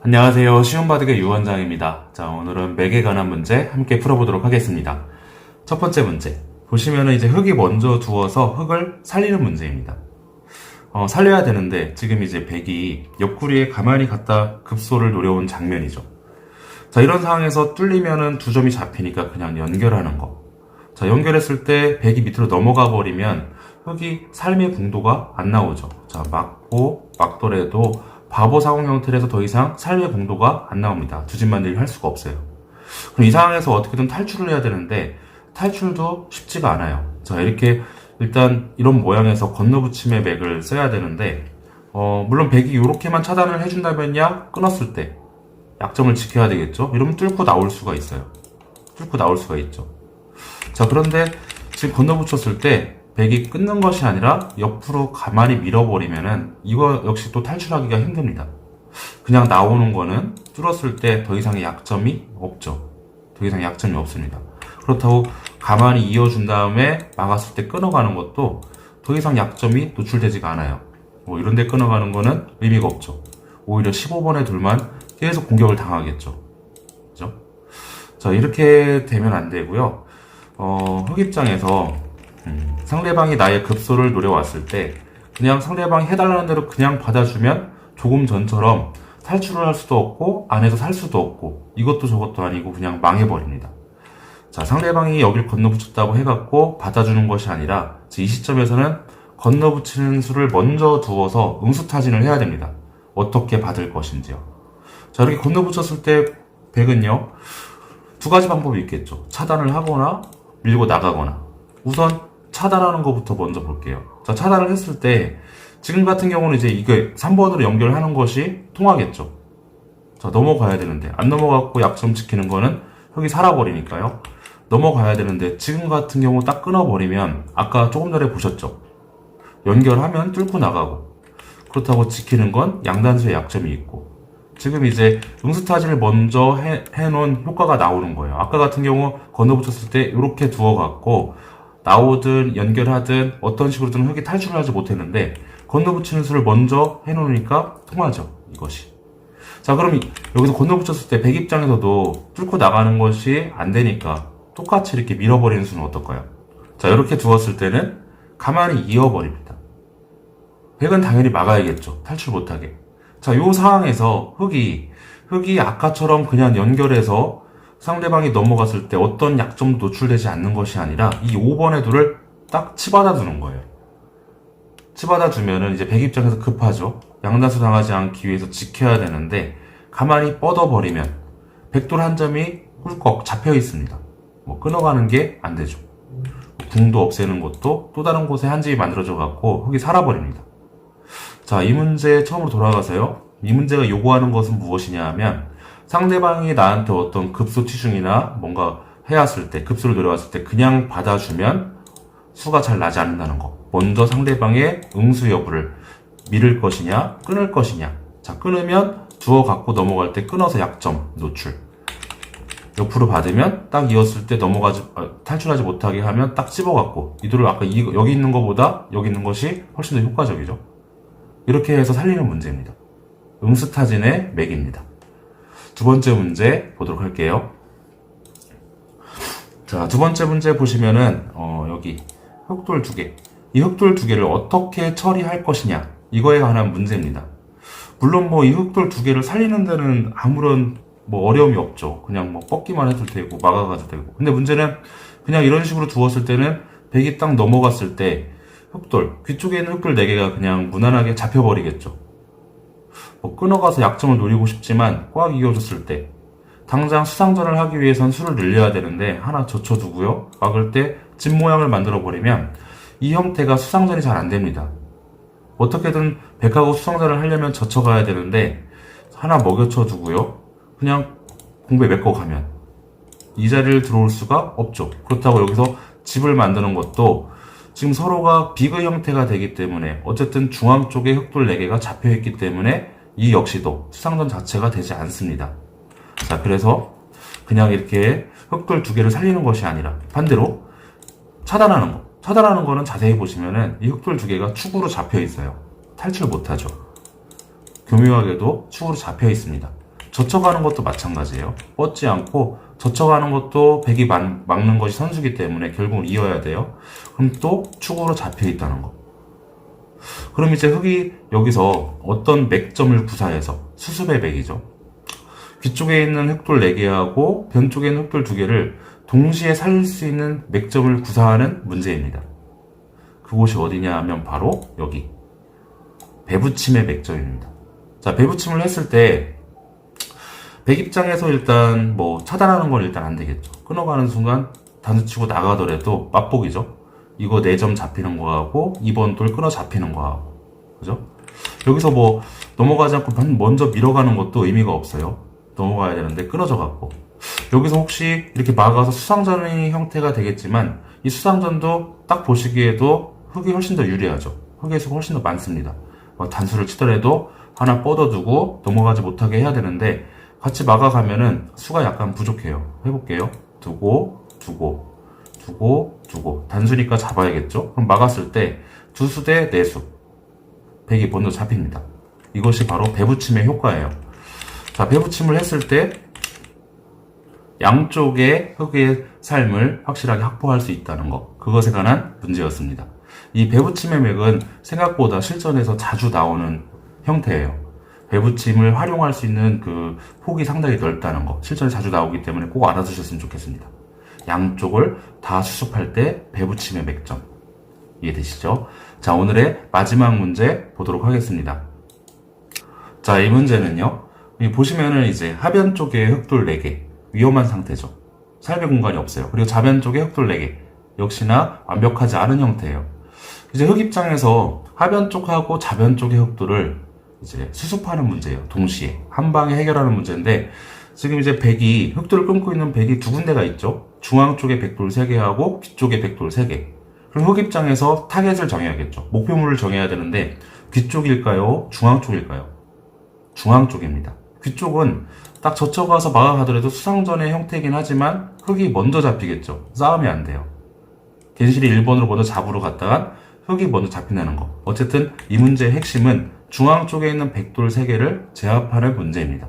안녕하세요. 쉬운바둑의 유원장입니다. 자, 오늘은 맥에 관한 문제 함께 풀어보도록 하겠습니다. 첫 번째 문제. 보시면은 이제 흙이 먼저 두어서 흙을 살리는 문제입니다. 어, 살려야 되는데 지금 이제 백이 옆구리에 가만히 갖다 급소를 노려온 장면이죠. 자, 이런 상황에서 뚫리면은 두 점이 잡히니까 그냥 연결하는 거. 자, 연결했을 때 백이 밑으로 넘어가 버리면 흙이 삶의 공도가 안 나오죠. 자, 막고 막더라도 바보 상황 형태에서 더 이상 삶의 공도가 안 나옵니다. 두 집 만들기 할 수가 없어요. 그럼 이 상황에서 어떻게든 탈출을 해야 되는데 탈출도 쉽지가 않아요. 자, 이렇게 일단 이런 모양에서 건너붙임의 맥을 써야 되는데 어, 물론 백이 이렇게만 차단을 해준다면야 끊었을 때 약점을 지켜야 되겠죠. 이러면 뚫고 나올 수가 있어요. 뚫고 나올 수가 있죠. 자, 그런데 지금 건너붙였을 때 백이 끊는 것이 아니라 옆으로 가만히 밀어버리면은 이거 역시 또 탈출하기가 힘듭니다. 그냥 나오는 거는 뚫었을 때 더 이상의 약점이 없죠. 더 이상 약점이 없습니다. 그렇다고 가만히 이어준 다음에 막았을 때 끊어가는 것도 더 이상 약점이 노출되지가 않아요. 뭐 이런 데 끊어가는 거는 의미가 없죠. 오히려 15번의 둘만 계속 공격을 당하겠죠. 그죠? 자, 이렇게 되면 안 되고요. 어, 흑 입장에서 음, 상대방이 나의 급소를 노려왔을 때 그냥 상대방이 해달라는 대로 그냥 받아주면 조금 전처럼 탈출을 할 수도 없고 안에서 살 수도 없고 이것도 저것도 아니고 그냥 망해버립니다. 자 상대방이 여길 건너붙였다고 해갖고 받아주는 것이 아니라 이 시점에서는 건너붙이는 수를 먼저 두어서 응수타진을 해야 됩니다. 어떻게 받을 것인지요. 자 이렇게 건너붙였을 때 백은요 두 가지 방법이 있겠죠. 차단을 하거나 밀고 나가거나 우선 차단하는 것부터 먼저 볼게요. 자, 차단을 했을 때 지금 같은 경우는 이제 이게 3번으로 연결하는 것이 통하겠죠. 자, 넘어가야 되는데 안 넘어갔고 약점 지키는 거는 흙이 살아버리니까요. 넘어가야 되는데 지금 같은 경우 딱 끊어버리면 아까 조금 전에 보셨죠. 연결하면 뚫고 나가고 그렇다고 지키는 건 양단수의 약점이 있고 지금 이제 응수타지를 먼저 해, 해놓은 효과가 나오는 거예요. 아까 같은 경우 건너붙였을 때 이렇게 두어갖고 나오든 연결하든 어떤 식으로든 흙이 탈출을 하지 못했는데 건너붙이는 수를 먼저 해놓으니까 통하죠. 이것이. 자 그럼 이- 여기서 건너붙였을 때 백 입장에서도 뚫고 나가는 것이 안 되니까 똑같이 이렇게 밀어버리는 수는 어떨까요? 자 이렇게 두었을 때는 가만히 이어버립니다. 백은 당연히 막아야겠죠. 탈출 못하게. 자, 요 상황에서 흙이, 흙이 아까처럼 그냥 연결해서 상대방이 넘어갔을 때 어떤 약점도 노출되지 않는 것이 아니라 이 5번의 둘을 딱 치받아 두는 거예요. 치받아 두면은 이제 백 입장에서 급하죠. 양단수 당하지 않기 위해서 지켜야 되는데 가만히 뻗어버리면 백돌 한 점이 꿀꺽 잡혀 있습니다. 뭐 끊어가는 게 안 되죠. 궁도 없애는 것도 또 다른 곳에 한 집이 만들어져 갖고 흙이 살아버립니다. 자, 이 문제 처음으로 돌아가서요. 이 문제가 요구하는 것은 무엇이냐 하면 상대방이 나한테 어떤 급소 치중이나 뭔가 해왔을 때, 급소를 노려왔을 때 그냥 받아주면 수가 잘 나지 않는다는 거. 먼저 상대방의 응수 여부를 밀을 것이냐, 끊을 것이냐. 자, 끊으면 두어 갖고 넘어갈 때 끊어서 약점, 노출. 옆으로 받으면 딱 이었을 때 넘어가지, 아, 탈출하지 못하게 하면 딱 집어갖고 이도를 아까 이, 여기 있는 것보다 여기 있는 것이 훨씬 더 효과적이죠. 이렇게 해서 살리는 문제입니다. 응스타진의 맥입니다. 두 번째 문제 보도록 할게요. 자, 두 번째 문제 보시면은, 어, 여기, 흑돌 두 개. 이 흑돌 두 개를 어떻게 처리할 것이냐. 이거에 관한 문제입니다. 물론 뭐 이 흑돌 두 개를 살리는 데는 아무런 뭐 어려움이 없죠. 그냥 뭐 뻗기만 해도 되고, 막아가도 되고. 근데 문제는 그냥 이런 식으로 두었을 때는 백이 딱 넘어갔을 때 흑돌, 귀 쪽에 있는 흑돌 4개가 그냥 무난하게 잡혀버리겠죠. 뭐 끊어가서 약점을 노리고 싶지만 꽉 이어줬을 때 당장 수상전을 하기 위해선 수를 늘려야 되는데 하나 젖혀두고요. 막을 때 집 모양을 만들어 버리면 이 형태가 수상전이 잘 안 됩니다. 어떻게든 백하고 수상전을 하려면 젖혀가야 되는데 하나 먹여쳐 두고요. 그냥 공부에 메꿔 가면 이 자리를 들어올 수가 없죠. 그렇다고 여기서 집을 만드는 것도 지금 서로가 비그 형태가 되기 때문에 어쨌든 중앙 쪽에 흑돌 4개가 잡혀 있기 때문에 이 역시도 수상전 자체가 되지 않습니다. 자, 그래서 그냥 이렇게 흑돌 두 개를 살리는 것이 아니라 반대로 차단하는 거. 차단하는 거는 자세히 보시면은 이 흑돌 두 개가 축으로 잡혀 있어요. 탈출 못 하죠. 교묘하게도 축으로 잡혀 있습니다. 젖혀가는 것도 마찬가지예요. 뻗지 않고 젖혀가는 것도 백이 막- 막는 것이 선수기 때문에 결국은 이어야 돼요. 그럼 또 축으로 잡혀 있다는 거. 그럼 이제 흙이 여기서 어떤 맥점을 구사해서 수습의 맥이죠. 귀 쪽에 있는 흑돌 4개하고 변 쪽에 있는 흑돌 2개를 동시에 살릴 수 있는 맥점을 구사하는 문제입니다. 그곳이 어디냐 하면 바로 여기. 배부침의 맥점입니다. 자, 배부침을 했을 때, 백 입장에서 일단 뭐 차단하는 건 일단 안 되겠죠. 끊어가는 순간 단수 치고 나가더라도 맛보기죠. 이거 4점 잡히는 거하고 2번 돌 끊어 잡히는 거하고. 그죠? 여기서 뭐 넘어가지 않고 먼저 밀어가는 것도 의미가 없어요. 넘어가야 되는데 끊어져 갖고. 여기서 혹시 이렇게 막아서 수상전의 형태가 되겠지만 이 수상전도 딱 보시기에도 흙이 훨씬 더 유리하죠. 수가 훨씬 더 많습니다. 뭐 단수를 치더라도 하나 뻗어두고 넘어가지 못하게 해야 되는데 같이 막아가면은 수가 약간 부족해요. 해볼게요. 두고 두고 두고 두고 단수니까 잡아야겠죠. 그럼 막았을 때 두수 대 네수 백이 먼저 잡힙니다. 이것이 바로 배부침의 효과예요. 자 배부침을 했을 때 양쪽의 흙의 삶을 확실하게 확보할 수 있다는 것 그것에 관한 문제였습니다. 이 배부침의 맥은 생각보다 실전에서 자주 나오는 형태예요. 배부침을 활용할 수 있는 그 폭이 상당히 넓다는 거 실전에 자주 나오기 때문에 꼭 알아두셨으면 좋겠습니다. 양쪽을 다 수습할 때 배부침의 맥점 이해되시죠? 자 오늘의 마지막 문제 보도록 하겠습니다. 자 이 문제는요 보시면은 이제 하변 쪽에 흑돌 4개 위험한 상태죠. 삶의 공간이 없어요. 그리고 좌변 쪽에 흑돌 4개 역시나 완벽하지 않은 형태예요. 이제 흑 입장에서 하변 쪽하고 좌변 쪽의 흑돌을 이제 수습하는 문제예요. 동시에 한 방에 해결하는 문제인데 지금 이제 백이 흑돌을 끊고 있는 백이 두 군데가 있죠. 중앙 쪽에 백돌 3개하고 뒤쪽에 백돌 3개. 그럼 흑 입장에서 타겟을 정해야겠죠. 목표물을 정해야 되는데 귀 쪽일까요? 중앙 쪽일까요? 중앙 쪽입니다. 귀 쪽은 딱 젖혀가서 막아가더라도 수상전의 형태이긴 하지만 흙이 먼저 잡히겠죠. 싸움이 안 돼요. 겐실이 1번으로 먼저 잡으러 갔다가 흙이 먼저 잡힌다는 거. 어쨌든 이 문제의 핵심은 중앙 쪽에 있는 백돌 3개를 제압하는 문제입니다.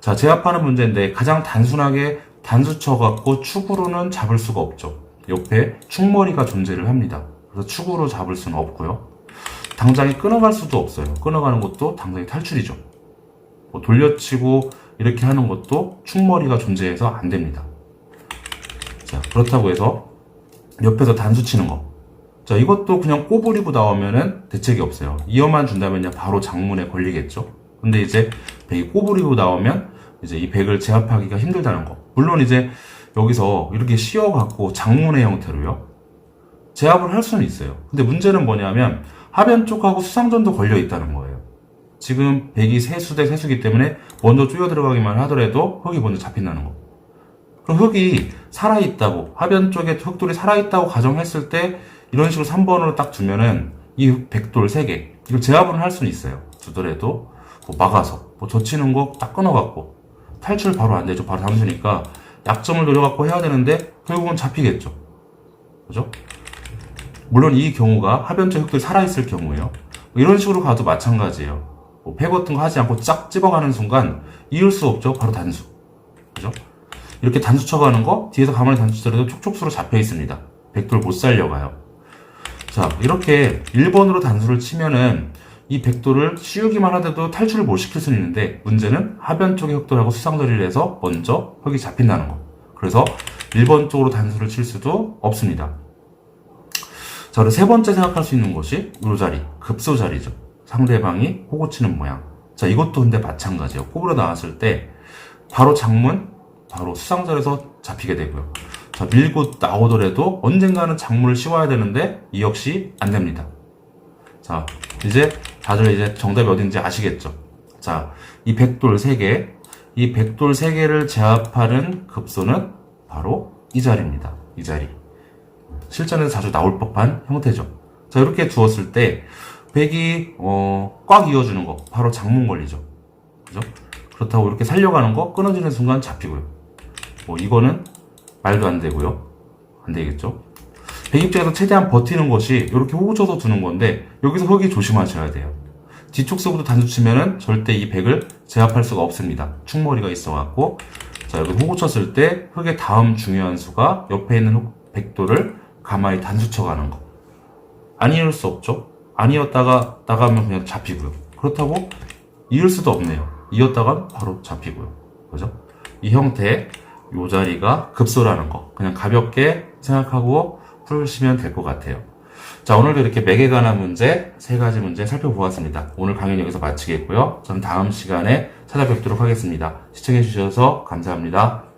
자, 제압하는 문제인데 가장 단순하게 단수 쳐갖고 축으로는 잡을 수가 없죠. 옆에 축머리가 존재를 합니다. 그래서 축으로 잡을 수는 없고요. 당장에 끊어갈 수도 없어요. 끊어가는 것도 당장에 탈출이죠. 뭐 돌려치고 이렇게 하는 것도 축머리가 존재해서 안 됩니다. 자, 그렇다고 해서 옆에서 단수 치는 거. 자, 이것도 그냥 꼬부리고 나오면은 대책이 없어요. 이어만 준다면요, 바로 장문에 걸리겠죠. 근데 이제 백이 꼬부리고 나오면 이제 이 백을 제압하기가 힘들다는 거. 물론 이제 여기서 이렇게 씌워갖고 장문의 형태로요. 제압을 할 수는 있어요. 근데 문제는 뭐냐면 하변 쪽하고 수상전도 걸려 있다는 거예요. 지금 백이 세수 대 세수기 때문에 먼저 쪼여 들어가기만 하더라도 흙이 먼저 잡힌다는 거. 그럼 흙이 살아있다고, 하변 쪽에 흙돌이 살아있다고 가정했을 때 이런 식으로 3번으로 딱 두면은 이 백돌 3개, 이걸 제압은 할 수는 있어요. 두더라도 뭐 막아서, 뭐 젖히는 거 딱 끊어갖고 탈출 바로 안 되죠. 바로 단수니까 약점을 노려갖고 해야 되는데 결국은 잡히겠죠. 그죠? 물론 이 경우가 하변쪽 흙들이 살아있을 경우에요. 이런 식으로 가도 마찬가지예요. 뭐배 같은 거 하지 않고 쫙 집어가는 순간 이을 수 없죠. 바로 단수. 그죠? 이렇게 단수 쳐가는 거 뒤에서 가만히 단수 치더라도 촉촉수로 잡혀 있습니다. 백돌 못 살려가요. 자, 이렇게 1번으로 단수를 치면은 이 백돌을 씌우기만 하더라도 탈출을 못 시킬 수는 있는데 문제는 하변 쪽의 흑돌하고 수상거리를 해서 먼저 흙이 잡힌다는 거. 그래서 1번 쪽으로 단수를 칠 수도 없습니다. 자, 그리고 세 번째 생각할 수 있는 것이 요 자리, 급소 자리죠. 상대방이 호구 치는 모양. 자, 이것도 근데 마찬가지예요. 꼬부려 나왔을 때 바로 장문, 바로 수상절에서 잡히게 되고요. 자, 밀고 나오더라도 언젠가는 장문을 씌워야 되는데 이 역시 안 됩니다. 자, 이제 다들 이제 정답이 어딘지 아시겠죠? 자, 이 백돌 3개, 이 백돌 3개를 제압하는 급소는 바로 이 자리입니다. 이 자리. 실전에서 자주 나올 법한 형태죠. 자, 이렇게 두었을 때, 백이, 어, 꽉 이어주는 거, 바로 장문 걸리죠. 그죠? 그렇다고 이렇게 살려가는 거, 끊어지는 순간 잡히고요. 뭐, 이거는 말도 안 되고요. 안 되겠죠? 백 입장에서 최대한 버티는 것이 이렇게 호구 쳐서 두는 건데, 여기서 흙이 조심하셔야 돼요. 뒤쪽 서부도 단수 치면은 절대 이 백을 제압할 수가 없습니다. 충머리가 있어갖고 자 여기 호구 쳤을 때 흑의 다음 중요한 수가 옆에 있는 흑 백도를 가만히 단수 쳐가는 거. 아니을 수 없죠. 아니었다가 나가면 그냥 잡히고요. 그렇다고 이을 수도 없네요. 이었다가 바로 잡히고요. 그죠? 이 형태, 요 자리가 급소라는 거. 그냥 가볍게 생각하고 풀으시면 될 것 같아요. 자, 오늘도 이렇게 맥에 관한 문제, 세 가지 문제 살펴보았습니다. 오늘 강의는 여기서 마치겠고요. 저는 다음 시간에 찾아뵙도록 하겠습니다. 시청해주셔서 감사합니다.